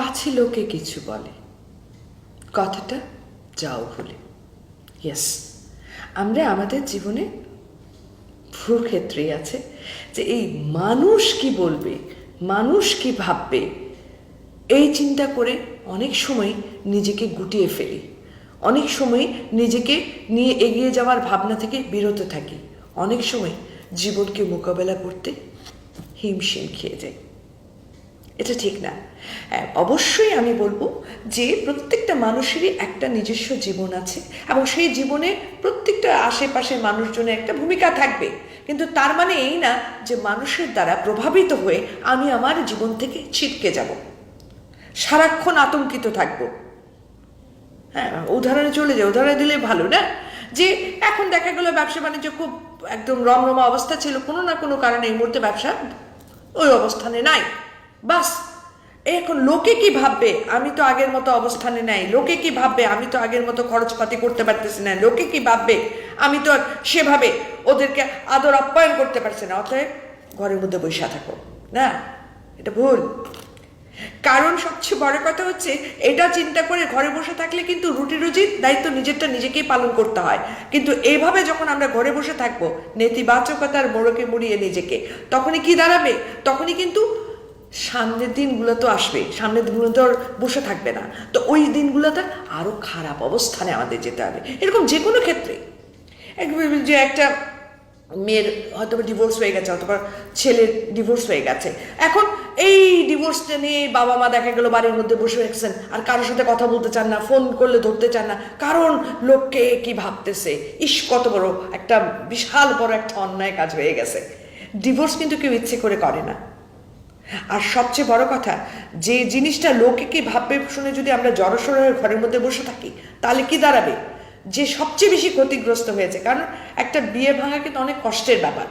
পাছে লোকে কিছু বলে। কথাটা যাও ভুলে ইয়েস আমরা আমাদের জীবনে ভুল ক্ষেত্রেই আছে যে এই মানুষ কি বলবে, মানুষ কি ভাববে, এই চিন্তা করে অনেক সময় নিজেকে গুটিয়ে ফেলি। অনেক সময় নিজেকে নিয়ে এগিয়ে যাওয়ার ভাবনা থেকে বিরত থাকি। অনেক সময় জীবনকে মোকাবেলা করতে হিমশিম খেয়ে যাই। এটা ঠিক না। হ্যাঁ, অবশ্যই আমি বলব যে প্রত্যেকটা মানুষেরই একটা নিজস্ব জীবন আছে এবং সেই জীবনে প্রত্যেকটা আশেপাশের মানুষজনের একটা ভূমিকা থাকবে। কিন্তু তার মানে এই না যে মানুষের দ্বারা প্রভাবিত হয়ে আমি আমার জীবন থেকে ছিটকে যাব। সারাক্ষণ আতঙ্কিত থাকব। হ্যাঁ উদাহরণে চলে যায় উদাহরণ দিলে ভালো না? যে এখন দেখা গেলো ব্যবসা বাণিজ্য খুব একদম রমরমা অবস্থা ছিল কোনো না কোনো কারণে এই মুহূর্তে ব্যবসা ওই অবস্থানে নাই। বাস, এখন লোকে কি ভাববে? আমি তো আগের মতো অবস্থানে নাই। লোকে কি ভাববে? আমি তো আগের মতো খরচপাতি করতে পারতেছি না। লোকে কি ভাববে? আমি তো সেভাবে ওদেরকে আদর আপ্যায়ন করতে পারছি না। অতএব ঘরের মধ্যে বসে থাকো, না? এটা ভুল। কারণ সবচেয়ে বড় কথা হচ্ছে, এটা চিন্তা করে ঘরে বসে থাকলে কিন্তু রুটি রুজির দায়িত্ব নিজেরটা নিজেকেই পালন করতে হয়। কিন্তু এইভাবে যখন আমরা ঘরে বসে থাকব, নেতিবাচকতার মোড়কে মুড়িয়ে নিজেকে, তখনই কি দাঁড়াবে? তখনই কিন্তু সামনের দিনগুলো তো আসবে, সামনের দিনগুলো তো আর বসে থাকবে না। তো ওই দিনগুলোতে আরও খারাপ অবস্থানে আমাদের যেতে হবে। এরকম যে কোনো ক্ষেত্রে যে একটা মেয়ের হয়তো ডিভোর্স হয়ে গেছে, অথবা ছেলের ডিভোর্স হয়ে গেছে। এখন এই ডিভোর্সটা নিয়ে বাবা মা দেখা গেলো বাড়ির মধ্যে বসে রেখেছেন আর কারোর সাথে কথা বলতে চান না ফোন করলে ধরতে চান না। কারণ লোককে কি ভাবতেছে? ইস, কত বড় একটা বিশাল বড় একটা অন্যায় কাজ হয়ে গেছে। ডিভোর্স কিন্তু কেউ ইচ্ছে করে করে না। আর সবচেয়ে বড় কথা, যে জিনিসটা লোকে কি ভাববে শুনে যদি আমরা জড়সড় হয়ে ঘরের মধ্যে বসে থাকি, তাহলে কি দাঁড়াবে? যে সবচেয়ে বেশি ক্ষতিগ্রস্ত হয়েছে। কারণ একটা বিয়ে ভাঙা কিন্তু অনেক কষ্টের ব্যাপার।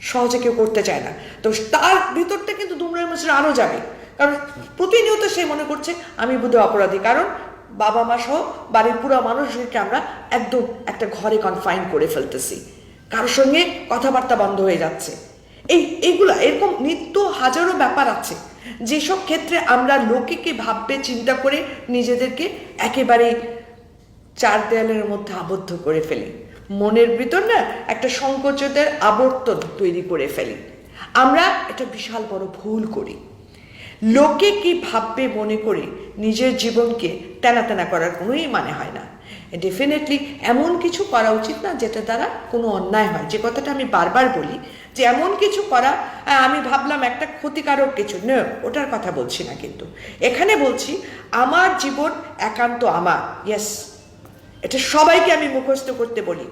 সহজে কেউ করতে চায় না। তো তার ভিতরটা কিন্তু দুমড়ার মাসের আরও যাবে। কারণ প্রতিনিয়ত সে মনে করছে, আমি বোধহয় অপরাধী। কারণ বাবা মা সহ বাড়ির পুরো মানুষকে আমরা একদম একটা ঘরে কনফাইন করে ফেলতেছি। কারোর সঙ্গে কথাবার্তা বন্ধ হয়ে যাচ্ছে। এই, এইগুলা, এরকম নিত্য হাজারো ব্যাপার আছে। যেসব ক্ষেত্রে আমরা লোকে কি ভাববে, চিন্তা করে নিজেদেরকে একেবারেই চার দেয়ালের মধ্যে আবদ্ধ করে ফেলি। মনের ভিতর না একটা সংকোচতের আবর্তন তৈরি করে ফেলি। আমরা এটা বিশাল বড় ভুল করি। লোকে কি ভাববে মনে করে নিজের জীবনকে তেনা তেনা করার কোনোই মানে হয় না। ডেফিনেটলি এমন কিছু করা উচিত না যেটা দ্বারা কোনো অন্যায় হয়। যে কথাটা আমি বারবার বলি যে এমন কিছু করা আমি ভাবলাম একটা ক্ষতিকারক কিছু। না, ওটার কথা বলছি না কিন্তু। এখানে বলছি, আমার জীবন একান্ত আমার। ইয়েস এটা সবাইকে আমি মুখস্থ করতে বলি।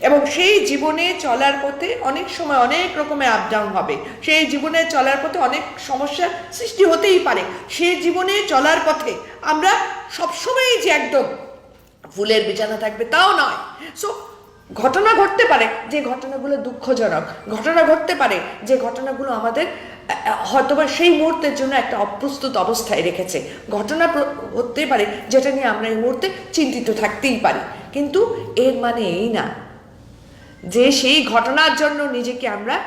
এবং সেই জীবনে চলার পথে অনেক সময় অনেক রকমের আপ ডাউন হবে। সেই জীবনে চলার পথে অনেক সমস্যার সৃষ্টি হতেই পারে। সেই জীবনে চলার পথে আমরা সবসময়ই যে একদম ফুলের বিছানা থাকবে তাও নয়। সো ঘটনা ঘটতে পারে যে ঘটনাগুলো দুঃখজনক, ঘটনা ঘটতে পারে যে ঘটনাগুলো আমাদের হয়তোবা সেই মুহূর্তের জন্য একটা অপ্রস্তুত অবস্থায় রেখেছে। ঘটনা হতে পারে যেটা নিয়ে আমরা এই মুহূর্তে চিন্তিত থাকতেই পারি। কিন্তু এর মানে এই না যে সেই ঘটনার জন্য নিজেকে আমরা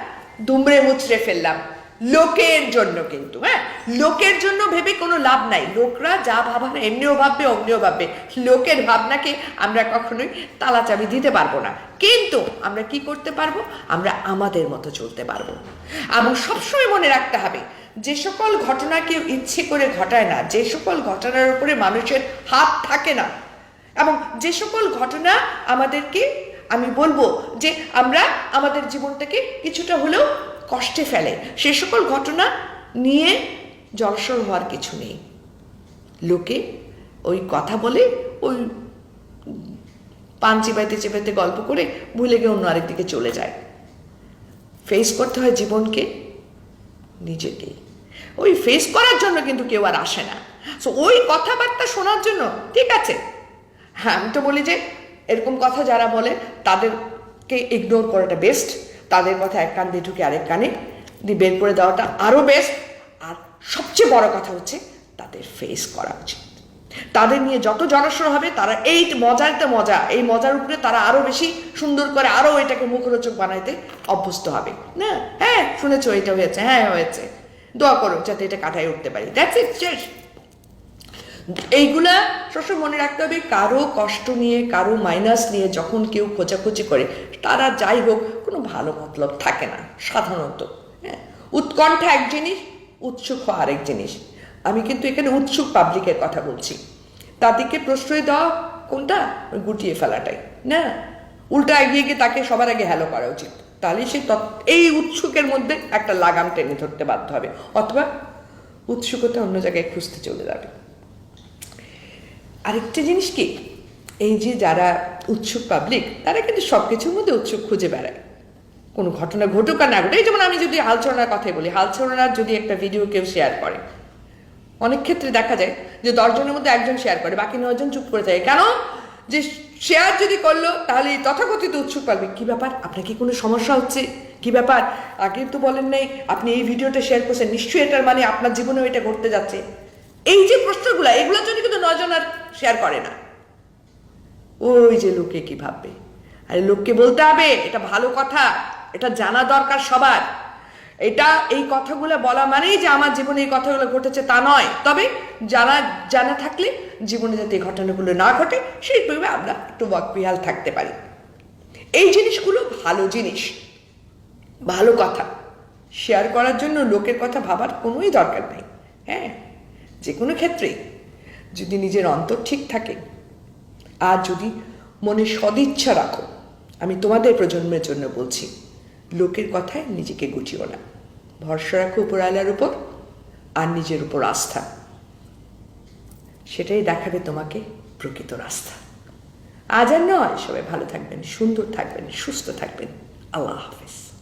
দুমড়ে মুচড়ে ফেললাম। লোকের জন্য কিন্তু হ্যাঁ? লোকের জন্য ভেবে কোনো লাভ নাই। লোকরা যা ভাবার এমনিও ভাববে, অমনিও ভাববে। লোকের ভাবনাকে আমরা কখনোই তালা চাবি দিতে পারব না। কিন্তু আমরা কি করতে পারব? আমরা আমাদের মতো চলতে পারব। এবং সবসময় মনে রাখতে হবে, যে সকল ঘটনা কেউ ইচ্ছে করে ঘটায় না, যে সকল ঘটনার উপরে মানুষের হাত থাকে না। এবং যে সকল ঘটনা আমাদেরকে আমি বলব যে আমরা আমাদের জীবনটাকে কিছুটা হলেও কষ্টে ফেলে। সে সকল ঘটনা নিয়ে জলসর হওয়ার কিছু নেই। লোকে ওই কথা বলে, ওই পান চিবাইতে চেপাইতে গল্প করে ভুলে গিয়ে অন্য আরেকদিকে চলে যায়। ফেস করতে হয় জীবনকে নিজেকেই ওই ফেস করার জন্য কিন্তু কেউ আর আসে না। সো ওই কথাবার্তা শোনার জন্য, ঠিক আছে। হ্যাঁ আমি তো বলি যে এরকম কথা যারা বলে, তাদেরকে ইগনোর করাটা বেস্ট তাদের কথা এক কান দিয়ে ঢুকে আরেক কানে দিয়ে বের করে দেওয়াটা আরও বেস্ট আর সবচেয়ে বড় কথা হচ্ছে, তাদের ফেস করা উচিত। তাদের নিয়ে যত জনসর হবে, তারা এই মজারতে মজা, এই মজার উপরে তারা আরও বেশি সুন্দর করে আরও এটাকে মুখরোচক বানাইতে অভ্যস্ত হবে। না? হ্যাঁ শুনেছো, এটা হয়েছে হ্যাঁ হয়েছে। দোয়া করো, যাতে এটা কাটায় উঠতে পারি। দ্যাটস ইট শেষ। এইগুলা সবসময় মনে রাখতে হবে, কারও কষ্ট নিয়ে, কারও মাইনাস নিয়ে যখন কেউ খোঁচাখুচি করে, তারা যাই হোক, কোনো ভালো মতলব থাকে না, সাধারণত হ্যাঁ? উৎকণ্ঠা এক জিনিস, উৎসুক হওয়া আরেক জিনিস। আমি কিন্তু এখানে উৎসুক পাবলিকের কথা বলছি। তাদেরকে প্রশ্রয় দেওয়া, কোনটা? গুটিয়ে ফেলাটাই, না? উল্টা এগিয়ে গিয়ে তাকে সবার আগে হ্যালো করা উচিত। তাহলে সে এই উৎসুকের মধ্যে একটা লাগাম টেনে ধরতে বাধ্য হবে। অথবা উৎসুকতা অন্য জায়গায় খুঁজতে চলে যাবে। আরেকটা জিনিস কি? এই যে যারা উৎসুক পাবলিক তারা কিন্তু সব কিছুর মধ্যে উৎসুক খুঁজে বেড়ায়। কোনো ঘটনা ঘটুক আর না ঘটুক, এই যেমন আমি যদি হালছড়ার কথাই বলি হালছড়ার যদি একটা ভিডিও কেউ শেয়ার করে, অনেক ক্ষেত্রে দেখা যায় যে দশজনের মধ্যে একজন শেয়ার করে, বাকি নজন চুপ করে থাকে। কেন? যে শেয়ার যদি করল, তাহলে তথাকথিত উৎসুক পাবে কী ব্যাপার? আপনার কি কোনো সমস্যা হচ্ছে? কি ব্যাপার? আগে তো বলেন নাই, আপনি এই ভিডিওটা শেয়ার করছেন, নিশ্চয়ই এটার মানে আপনার জীবনেও এটা ঘটতে যাচ্ছে। এই যে প্রশ্নগুলো, এগুলোর জন্য কিন্তু নজন আর শেয়ার করে না। ওই যে লোকে কি ভাববে? আরে লোককে বলতে হবে, এটা ভালো কথা, এটা জানা দরকার সবার। এটা এই কথাগুলো বলা মানেই যে আমার জীবনে এই কথাগুলো ঘটেছে তা নয়। তবে জানা জানা থাকলে জীবনে যাতে এই ঘটনাগুলো না ঘটে সেইভাবে আমরা একটু ওয়াকবিহাল থাকতে পারি। এই জিনিসগুলো ভালো জিনিস, ভালো কথা। শেয়ার করার জন্য লোকের কথা ভাবার কোনোই দরকার নেই। হ্যাঁ যে কোনো ক্ষেত্রেই। যদি নিজের অন্তর ঠিক থাকে, আর যদি মনে সদিচ্ছা রাখো, আমি তোমাদের প্রজন্মের জন্য বলছি, লোকের কথায় নিজেকে গুটিও না। ভরসা রাখো উপরওয়ালার উপর, আর নিজের উপর আস্থা। সেটাই দেখাবে তোমাকে প্রকৃত রাস্তা। আজ আর নয়, সবাই ভালো থাকবেন, সুন্দর থাকবেন, সুস্থ থাকবেন। আল্লাহ হাফেজ।